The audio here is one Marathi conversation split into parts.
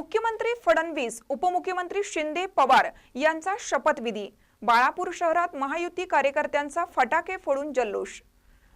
मुख्यमंत्री फडणवीस उपमुख्यमंत्री शिंदे पवार यांचा शपथविधी. बाळापूर शहरात महायुती कार्यकर्त्यांचा फटाके फोडून जल्लोष.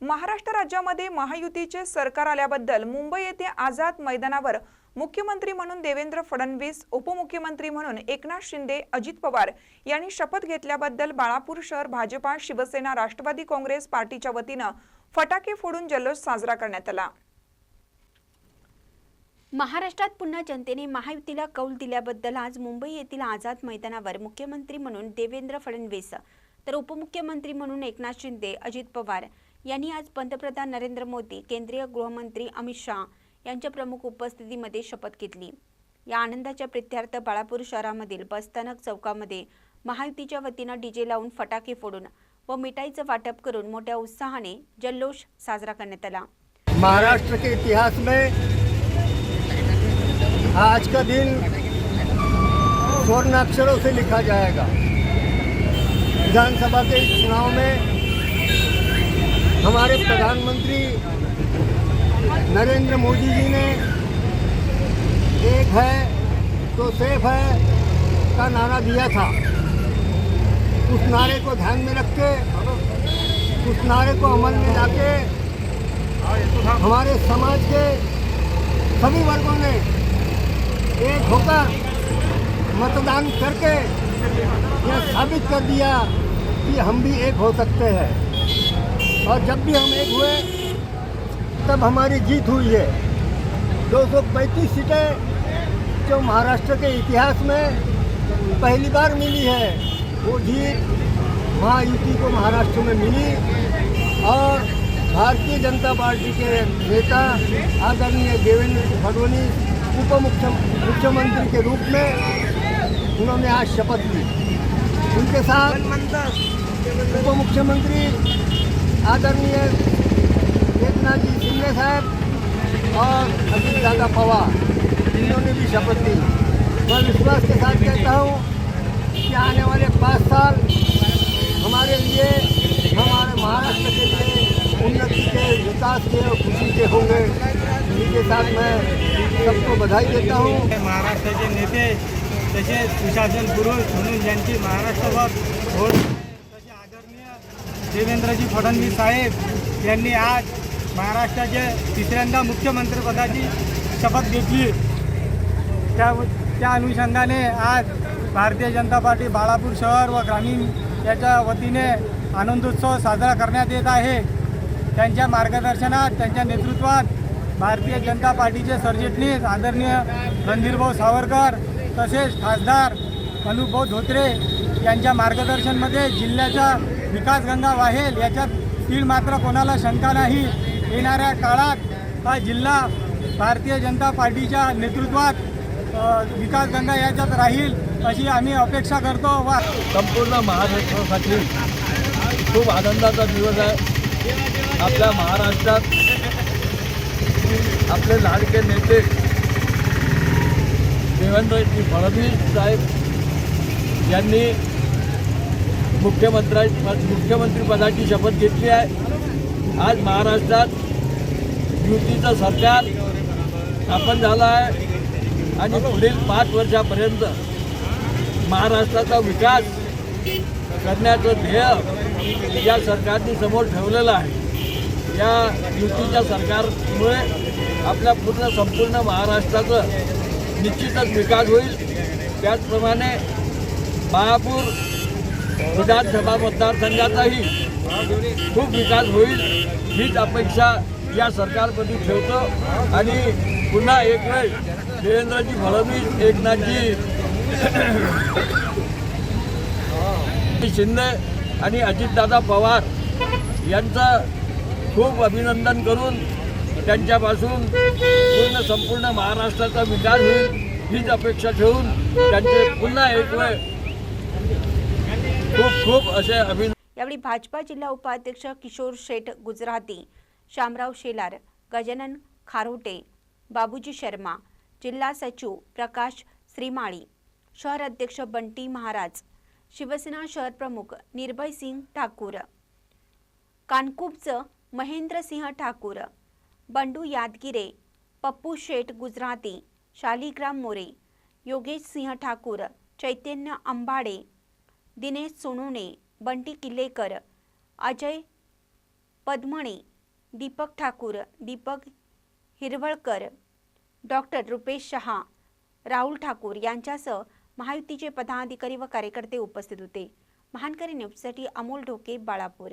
महाराष्ट्र राज्यामध्ये महायुतीचे सरकार आल्याबद्दल मुंबई येथे आझाद मैदानावर मुख्यमंत्री म्हणून देवेंद्र फडणवीस उपमुख्यमंत्री म्हणून एकनाथ शिंदे अजित पवार यांनी शपथ घेतल्याबद्दल बाळापूर शहर भाजपा शिवसेना राष्ट्रवादी काँग्रेस पार्टीच्या वतीनं फटाके फोडून जल्लोष साजरा करण्यात आला. महाराष्ट्रात पुन्हा जनतेने महायुतीला कौल दिल्याबद्दल आज मुंबई येथील आझाद मैदानावर मुख्यमंत्री म्हणून देवेंद्र फडणवीस तर उपमुख्यमंत्री म्हणून एकनाथ शिंदे अजित पवार यांनी आज पंतप्रधान नरेंद्र मोदी केंद्रीय गृहमंत्री अमित शहा यांच्या प्रमुख उपस्थितीमध्ये शपथ घेतली. या आनंदाच्या प्रित्यर्थ बाळापूर शहरामधील बसस्थानक चौकामध्ये महायुतीच्या वतीनं डीजे लावून फटाके फोडून व मिठाईचं वाटप करून मोठ्या उत्साहाने जल्लोष साजरा करण्यात आला. महाराष्ट्र के इतिहास में आज का दिन स्वर्ण अक्षरों से लिखा जाएगा। विधानसभा के चुनाव में हमारे प्रधानमंत्री नरेंद्र मोदी जी ने एक है तो सेफ़ है का नारा दिया था। उस नारे को ध्यान में रख के, उस नारे को अमल में लाके हमारे समाज के सभी वर्गों ने एक होकर मतदान करके यह साबित कर दिया कि हम भी एक हो सकते हैं। और जब भी हम एक हुए, तब हमारी जीत हुई है। 235 सीटें जो महाराष्ट्र के इतिहास में पहली बार मिली है, वो जीत महायुति को महाराष्ट्र में मिली। और भारतीय जनता पार्टी के नेता आदरणीय देवेंद्र फडणवीस उप मुख्य मुख्यमंत्री के रूप में उन्होंने आज शपथ ली। उनके साथ उप मुख्यमंत्री आदरणीय एकनाथ जी शिंदे साहब और अजीत दादा पवार इन्होंने भी शपथ ली। मैं विश्वास के साथ कहता हूँ कि आने वाले पाँच साल हमारे लिए हमारे महाराष्ट्र के लिए उन्नति के विकास के और खुशी के होंगे। इन्हीं के साथ मैं सबको बधाई देता हूँ। महाराष्ट्राचे नेते तसेच सुशासन पुरुष म्हणून ज्यांची महाराष्ट्रावर होत तसे आदरणीय देवेंद्रजी फडणवीस साहेब यांनी आज महाराष्ट्राचे तिसऱ्यांदा मुख्यमंत्रीपदाची शपथ घेतली. त्या त्या अनुषंगाने आज भारतीय जनता पार्टी बाळापूर शहर व ग्रामीण याच्या वतीने आनंदोत्सव साजरा करण्यात येत आहे. त्यांच्या मार्गदर्शनात त्यांच्या नेतृत्वात भारतीय जनता पार्टीचे सरचिटणीस आदरणीय रणधीरभाऊ सावरकर तसेच खासदार अनुपभाऊ धोत्रे यांच्या मार्गदर्शनमध्ये जिल्ह्याचा विकासगंगा वाहेल याच्यात तीळ मात्र कोणाला शंका नाही. येणाऱ्या काळात हा जिल्हा भारतीय जनता पार्टीच्या नेतृत्वात विकास विकासगंगा याच्यात राहील अशी आम्ही अपेक्षा करतो. व. संपूर्ण महाराष्ट्रासाठी खूप आनंदाचा दिवस आहे. आपल्या महाराष्ट्रात आपले लाडके नेते देवेंद्रजी फडणवीस साहेब यांनी मुख्यमंत्र्या मुख्यमंत्रीपदाची शपथ घेतली आहे. आज महाराष्ट्रात युतीचं सरकार स्थापन झालं आहे. आणि पुढील पाच वर्षापर्यंत महाराष्ट्राचा विकास करण्याचं ध्येय या सरकारने समोर ठेवलेलं आहे. या युतीच्या सरकारमुळे आपल्या पूर्ण संपूर्ण महाराष्ट्राचं निश्चितच विकास होईल. त्याचप्रमाणे महापूर विधानसभा मतदारसंघाचाही खूप विकास होईल हीच अपेक्षा या सरकारमध्ये ठेवतो. आणि पुन्हा एक वेळ देवेंद्रजी फडणवीस एकनाथजी शिंदे आणि अजितदादा पवार यांचं खूप अभिनंदन करून त्यांच्यापासून पूर्ण संपूर्ण महाराष्ट्राचा विकास होईल हीच अपेक्षा ठेवून त्यांचे पुन्हा एक वेळ खूप खूप असे अभिनंदन. यावेळी भाजपा जिल्हा उपाध्यक्ष किशोर शेठ गुजराती शामराव शेलार गजानन खारोटे बाबूजी शर्मा जिल्हा सचिव प्रकाश श्रीमाळी शहर अध्यक्ष बंटी महाराज शिवसेना शहर प्रमुख निर्भय सिंग ठाकूर कानकुबचं महेंद्रसिंह ठाकूर बंडू यादगिरे पप्पू शेठ गुजराती शालिग्राम मोरे योगेश सिंह ठाकूर चैतन्य अंबाडे दिनेश सोनवणे बंटी किल्लेकर अजय पद्मणे दीपक ठाकूर दीपक हिरवळकर डॉक्टर रुपेश शहा राहुल ठाकूर यांच्यासह महायुतीचे पदाधिकारी व कार्यकर्ते उपस्थित होते. महानकरी न्यूजसाठी अमोल ढोके बाळापूर.